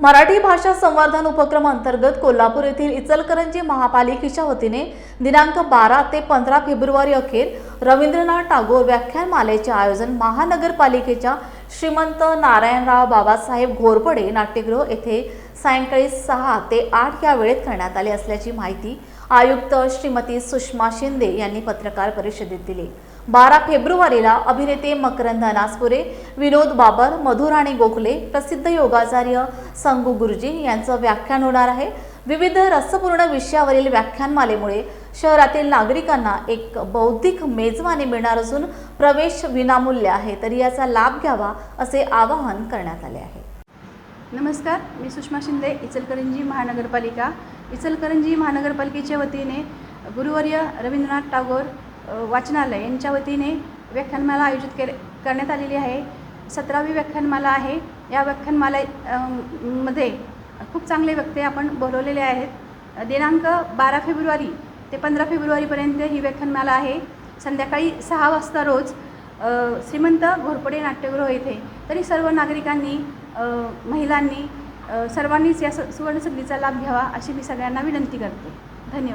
मराठी भाषा संवर्धन उपक्रम अंतर्गत कोल्हापूर येथील इचलकरंजी महापालिकेच्या वतीने दिनांक बारा ते पंधरा फेब्रुवारी अखेर रवींद्रनाथ टागोर व्याख्यानमालेचे आयोजन महानगरपालिकेच्या श्रीमंत नारायणराव बाबासाहेब घोरपडे नाट्यगृह येथे सायंकाळी सहा ते आठ या वेळेत करण्यात आले असल्याची माहिती आयुक्त श्रीमती सुषमा शिंदे यांनी पत्रकार परिषदेत दिली. बारा फेब्रुवारीला अभिनेते मकरंद नासपुरे विनोद बाबर मधुराणी गोखले प्रसिद्ध योगाचार्य संगू गुरुजी यांचं व्याख्यान होणार आहे. विविध रसपूर्ण विषयावरील व्याख्यानमालेमुळे शहरातील नागरिकांना एक बौद्धिक मेजवानी मिळणार असून प्रवेश विनामूल्य आहे. तरी याचा लाभ घ्यावा असे आवाहन करण्यात आले आहे. नमस्कार मी सुषमा शिंदे इचलकरंजी महानगरपालिका. इचलकरंजी महानगरपालिकेच्या वतीने गुरुवर्य रवींद्रनाथ टागोर वाचनालय यांच्या वतीने व्याख्यानमाला आयोजित केले करण्यात आलेली आहे. सतरावी व्याख्यानमाला आहे. या व्याख्यानमाला मध्ये खूप चांगले व्यक्ते आपण बोलवलेले आहेत. दिनांक बारा फेब्रुवारी ते पंधरा फेब्रुवारीपर्यंत ही व्याख्यानमाला आहे. संध्याकाळी सहा वाजता रोज श्रीमंत घोरपडे नाट्यगृह येथे तरी सर्व नागरिकांनी महिलांनी सर्वांनीच या स- सुवर्णसंधीचा लाभ घ्यावा अशी मी सगळ्यांना विनंती करते. धन्यवाद.